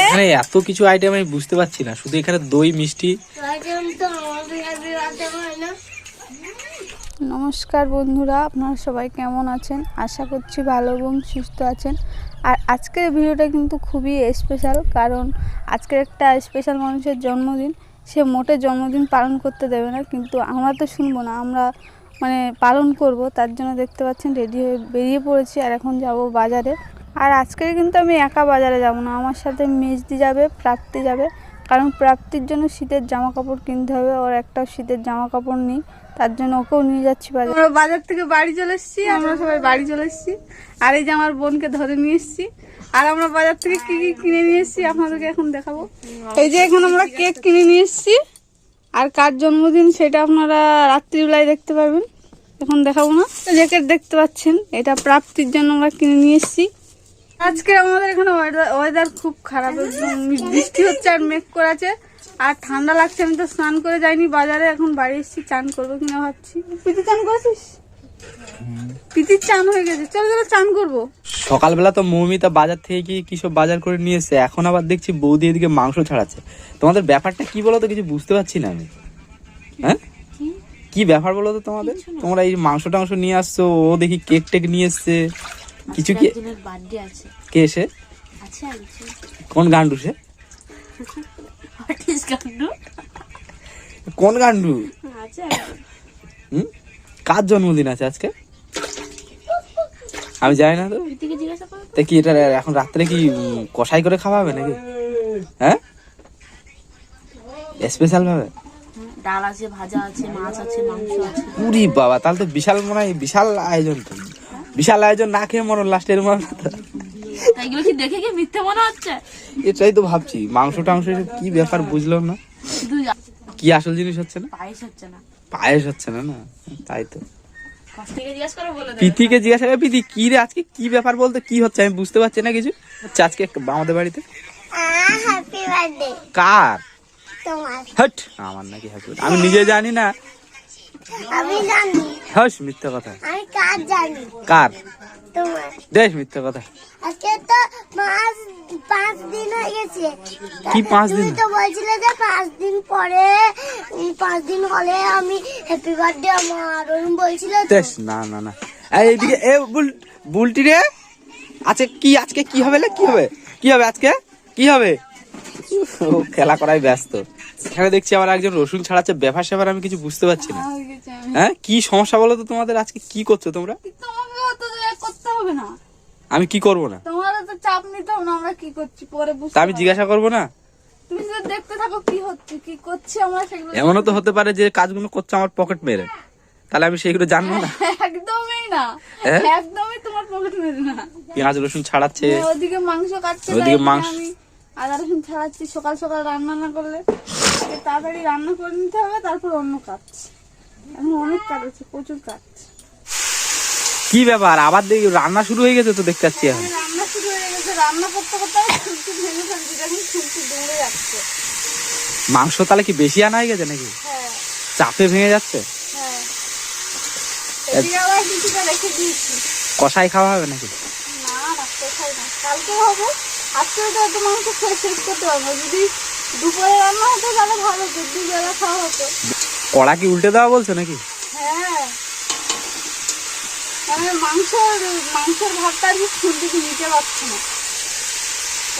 এখানে এত কিছু আইটেম আমি বুঝতে পারছি না। শুধু এখানে দই মিষ্টি। নমস্কার বন্ধুরা আপনারা সবাই কেমন আছেন? আশা করছি ভালো এবং সুস্থ আছেন। আর আজকের ভিডিওটা কিন্তু খুবই স্পেশাল কারণ আজকের একটা স্পেশাল মানুষের জন্মদিন। সে মোটে জন্মদিন পালন করতে দেবে না কিন্তু আমরা তো শুনব না। আমরা মানে পালন করব তার জন্য দেখতে পাচ্ছেন রেডি হয়ে বেরিয়ে পড়েছি। আর এখন যাব বাজারে। আর আজকে কিন্তু আমি একা বাজারে যাব না। আমার সাথে মেজদি যাবে প্রাপ্তি যাবে। কারণ প্রাপ্তির জন্য শীতের জামা কাপড় কিনতে হবে। ওর একটা শীতের জামা কাপড় নেই। তার জন্য ওকেও নিয়ে যাচ্ছি বাজার। আমরা বাজার থেকে বাড়ি চলে এসেছি। আমরা সবাই বাড়ি চলে এসেছি। আর এই যে আমার বোনকে ধরে নিয়ে এসেছি। আর আমরা বাজার থেকে কি কি কিনে নিয়ে এসেছি আপনাদেরকে এখন দেখাবো। এই যে এখন আমরা কেক কিনে নিয়ে এসেছি। আর কার জন্মদিন সেটা আপনারা রাত্রিবেলায় দেখতে পারবেন। এখন দেখাবো না। জ্যাকেট দেখতে পাচ্ছেন। এটা প্রাপ্তির জন্য আমরা কিনে নিয়ে এসেছি। আজকে আমাদের এখানে ওয়েদার খুব খারাপ। একদম বৃষ্টি হচ্ছে আর মেঘ করেছে। আর ঠান্ডা লাগছে আমি তো স্নান করে যাইনি বাজারে এখন বাড়ি এসেছি চান করব কিনা ভাবছি। পিতি চান করেছিস? পিতির চান হয়ে গেছে। চলো চলো চান করব। সকালবেলা তো মৌমিতা বাজার থেকে কি কি সব বাজার করে নিয়ে এসছে? এখন আবার দেখছি বৌদি এদিকে মাংস ছাড়াচ্ছে। তোমাদের ব্যাপারটা কি বলো তো কিছু বুঝতে পারছি না আমি। হ্যাঁ? কি? ব্যাপার বলো তো তোমাদের তোমরা এই মাংস টাংস নিয়ে আসছো ও দেখি কেক টেক নিয়ে এসছে। কিছু কি? কে এসে কোন গান্ডু সে? কোন গান্ডু? কার জন্মদিন আছে আজকে? আমি জানি না তো। তা। কি এটা এখন রাত্রে কি কষাই করে খাওয়া হবে নাকি? হ্যাঁ? স্পেশাল ভাবে? ডাল আছে ভাজা আছে মাছ আছে মাংস আছে। পুরি বাবা তাহলে তো বিশাল মনে হয় বিশাল আয়োজন তো। বিশাল আয়োজন না খেয়ে মনে লাস্টের তাই এগুলো কি দেখে কি মিথ্যে মনে হচ্ছে? এটাই তো ভাবছি মাংস টাংস কি ব্যাপার বুঝলাম না। কি আসল জিনিস হচ্ছে না? পায়েস হচ্ছে না। পায়েস হচ্ছে না না তাই তো। পিথিকে জিজ্ঞাসা করে পিথি কি রে আজকে কি ব্যাপার বলতে কি হচ্ছে আমি বুঝতে পারছি না কিছু। হচ্ছে আজকে একটা আমাদের বাড়িতে। কার? হট আমার নাকি হ্যাপি আমি নিজে জানি না হস মিথ্যা কথা। আমি কাজ জানি? কার? তোমার। দেশ মিথ্যা কথা। আজকে তো পাঁচ পাঁচ দিন হয়ে গেছে। কি পাঁচ দিন? তো বলছিলে যে পাঁচ দিন পরে পাঁচ দিন হলে আমি হ্যাপি বার্থডে আমার। ওরকম বলছিল দেশ না না না। এই এইদিকে এ বুল বুলটি রে। আজকে কি আজকে কি হবে লে? কি হবে? কি হবে আজকে? কি হবে? ও খেলা করাই ব্যস্ত। এখানে দেখছি আবার একজন রসুন ছাড়াচ্ছে ব্যাপার স্যাপার আমি কিছু বুঝতে পারছি না। হ্যাঁ? কি সমস্যা বলো তো তোমাদের? আজকে কি করছ তোমরা? করতে হবে না। আমি কি করব না? তোমার তো চাপ নিতে না আমরা কি করছি? পরে বুঝতে আমি জিজ্ঞাসা করব না? তুমি শুধু দেখতে থাকো কি হচ্ছে কি করছি আমরা সেগুলো এমনও তো হতে পারে যে কাজগুলো করছে আমার পকেট মেরে। তাহলে আমি সেইগুলো জানব না? একদমই না। হ্যাঁ? একদমই তোমার পকেট মেরে না। পেঁয়াজ রসুন ছাড়াচ্ছে। ওদিকে মাংস কাটছে ওদিকে মাংস- আদা রসুন ছাড়াচ্ছি সকাল সকাল রান্না না করলে তাড়াতাড়ি রান্না করে নিতে হবে তারপর অন্য কাজ। এখন অনেক কাজ আছে প্রচুর কাজ। কি ব্যাপার? আবার দেখি রান্না শুরু হয়ে গেছে তো দেখতে পাচ্ছি এখন। রান্না শুরু হয়ে গেছে রান্না করতে করতে ভেঙে ফেলছি দেখুন দৌড়ে যাচ্ছে। মাংস তাহলে কি বেশি আনা হয়ে গেছে নাকি? হ্যাঁ। চাপে ভেঙে যাচ্ছে? হ্যাঁ। এদিকে আবার কিছুটা রেখে দিয়েছি। কষাই খাওয়া হবে নাকি? না কালকে হব। আজকে তো এত মাংস খেয়ে শেষ করতে পারব। যদি দুপুরে রান্না হতো তাহলে ভালো হতো দুবেলা খাওয়া হতো। কড়া কি উল্টে দেওয়া বলছো নাকি? হ্যাঁ। মানে মাংসের মাংসের ভাতটা আর কি খুন্তিকে নিতে পারছি না।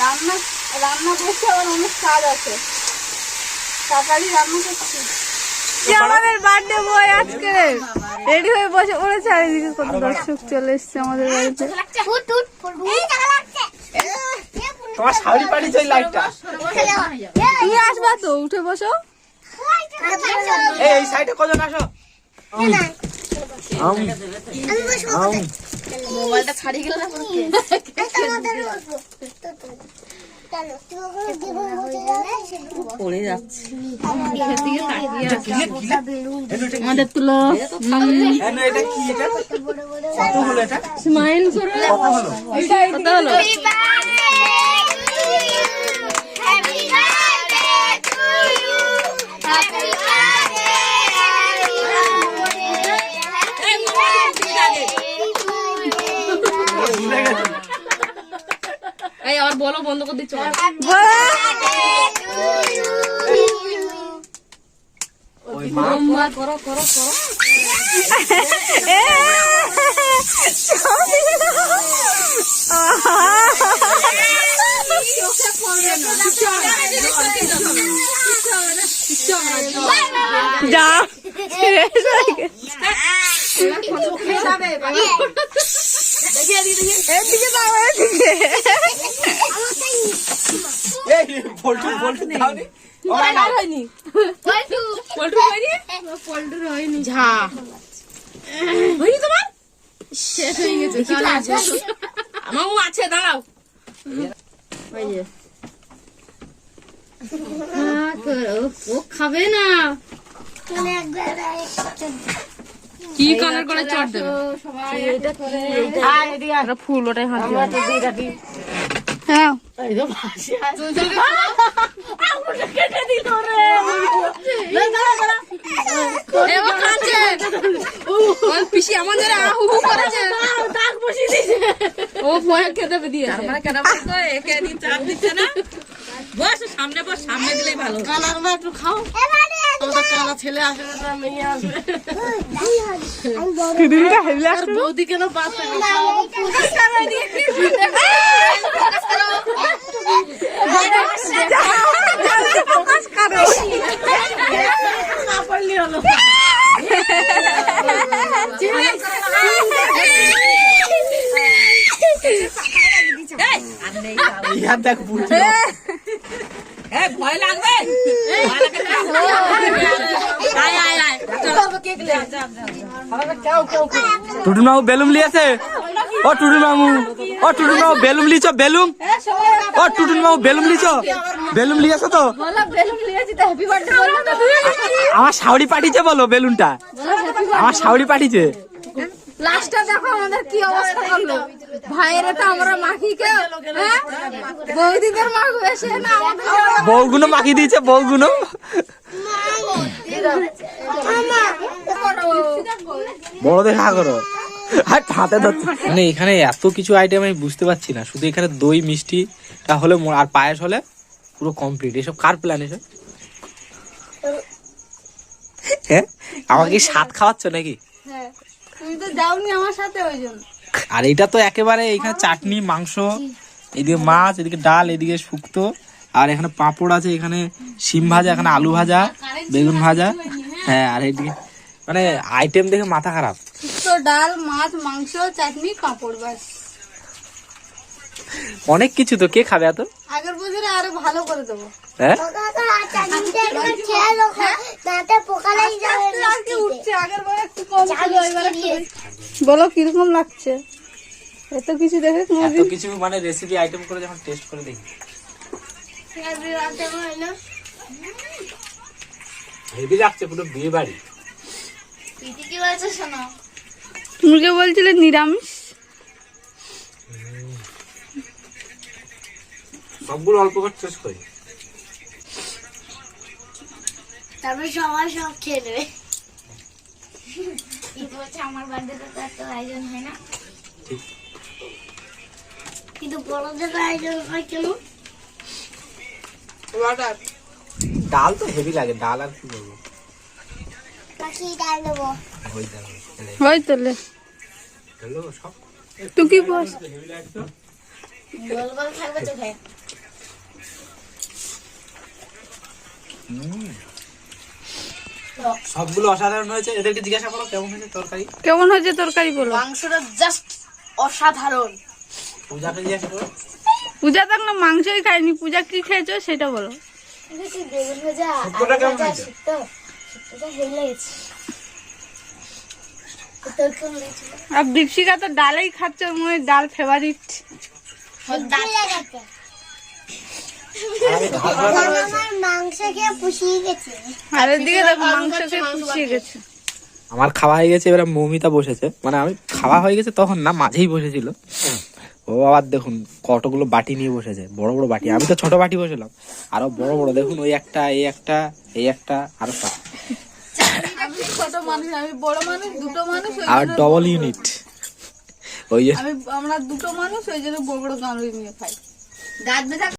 রান্না রান্না করছি আবার অনেক কাজ আছে। তাড়াতাড়ি রান্না করছি। আমাদের বার্থডে বয় আজকে রেডি হয়ে বসে পড়েছে আর এদিকে কত দর্শক চলে এসছে আমাদের বাড়িতে। তোমার শাড়ি পাড়ি চাই লাইটটা তুমি আসবা তো উঠে বসো। এই এই সাইডে কজন আসো? মোবাইলটা ছাড়িয়ে গেল না পড়ে যাচ্ছে। আমাদের তুলো স্মাইল করে। কত হলো? আবার বলো বন্ধ করে দিচ্ছ করো করো করো। যা। এদিকে দাও এদিকে। এই বল্টু বল্টু দাওনি হয়নি। পল্টু। হয়নি? পল্টুর হয়নি। ঝা। হয়নি তোমার? শেষ হয়ে গেছে আমার আছে। দাঁড়াও। ও খাবে না। একবার কি কালার করে চট দেবে? এটা ফুল ওটাই হাত দিয়ে। হ্যাঁ। এবার কাঁদছে ওর পিসি আমাদের আহু করেছে। দাগ বসিয়ে দিয়েছে। ও ভয় খেতে দিয়ে কেন একে দিন চাপ দিচ্ছে না। বস সামনে বস সামনে দিলেই ভালো। কালারগুলো একটু খাও। কালা ছেলে আসবে না মেয়ে আসবে হেলে বৌদি কেন পাশে দেখ ভয় লাগবে? টুটুন বাবু বেলুন লিয়েছে ও টুটুন বাবু ও টুটুন বাবু বেলুন লিছ বেলুন ও টুটুন বাবু বেলুন লিছ বেলুন লিয়েছে তো? আমার শাওড়ি পাঠিয়েছে বলো বেলুনটা। আমার শাওড়ি পাঠিয়েছে। লাস্টটা দেখো আমাদের কি অবস্থা করল ভাইয়েরা তো আমরা মাখিকে হ্যাঁ? বৌদিদের মাখু এসে না মাখিয়ে দিয়েছে বউগুলো বড় দেখা করো। আর হাতে ধরতে মানে এখানে এত কিছু আইটেম আমি বুঝতে পারছি না। শুধু এখানে দই মিষ্টিটা হলে মো- আর পায়েস হলে পুরো কমপ্লিট এসব কার প্ল্যান এসব? হ্যাঁ? আমাকে স্বাদ খাওয়াচ্ছ নাকি? হ্যাঁ। তুমি তো যাওনি আমার সাথে ওই জন্য। আর এটা তো একেবারে এখানে চাটনি মাংস এদিকে মাছ এদিকে ডাল এদিকে শুক্তো আর এখানে পাঁপড় আছে এখানে শিম ভাজা এখানে আলু ভাজা বেগুন ভাজা। হ্যাঁ আর এদিকে মানে আইটেম দেখে মাথা খারাপ। তো ডাল মাছ মাংস চাটনি পাঁপড় বাস অনেক কিছু তো কে খাবে এত? আগের বছরে আরও ভালো করে দেবো। হ্যাঁ? বলো কীরকম লাগছে? এত কিছু দেখে এত কিছু মানে রেসিপি আইটেম করে যখন টেস্ট করে দেখি। হেভি লাগছে পুরো বিয়ে বাড়ি তুমি যে বলছিলে নিরামিষ? সবগুলো অল্প করে টেস্ট করি। তারপরে সবাই সব খেয়ে নেবে। আমার বার্থডেতে তো এত আয়োজন হয় না। কিন্তু বড়দের আয়োজন হয় কেন? ডাল। তো হেভি লাগে ডাল আর কি বলব পাখি ডাল নেব ওই ডাল হয় তোলে হ্যালো তুই কি বস সবগুলো অসাধারণ হয়েছে। এদেরকে জিজ্ঞাসা করো কেমন হয়েছে তরকারি? কেমন হয়েছে তরকারি বলো? মাংসটা জাস্ট অসাধারণ। পূজাকে জিজ্ঞাসা করো। পূজা তো না মাংসই খায়নি। পূজা কি খেয়েছো সেটা বলো। বেগুন ভাজা আর দীপশিকা তো ডালেই খাচ্ছে ওর মনে ডাল ফেভারিট আমার মাংস খেয়ে পুষিয়ে গেছে। আর এদিকে দেখো মাংসকে পুষিয়ে গেছে। আমার খাওয়া হয়ে গেছে এবার মৌমিতা বসেছে। মানে আমি খাওয়া হয়ে গেছে তখন না মাঝেই বসেছিল। ও আবার দেখুন কতগুলো বাটি নিয়ে বসেছে বড় বড় বাটি। আমি তো ছোট বাটি বসেলাম। আরও বড় বড় দেখুন ওই একটা এই একটা এই একটা আরও সব। মানুষ আমি বড় মানুষ দুটো মানুষ আর ডবল ইউনিট ওই আমি আমরা দুটো মানুষ ওই জন্য বড় বড় গামলি নিয়ে খাই দাঁত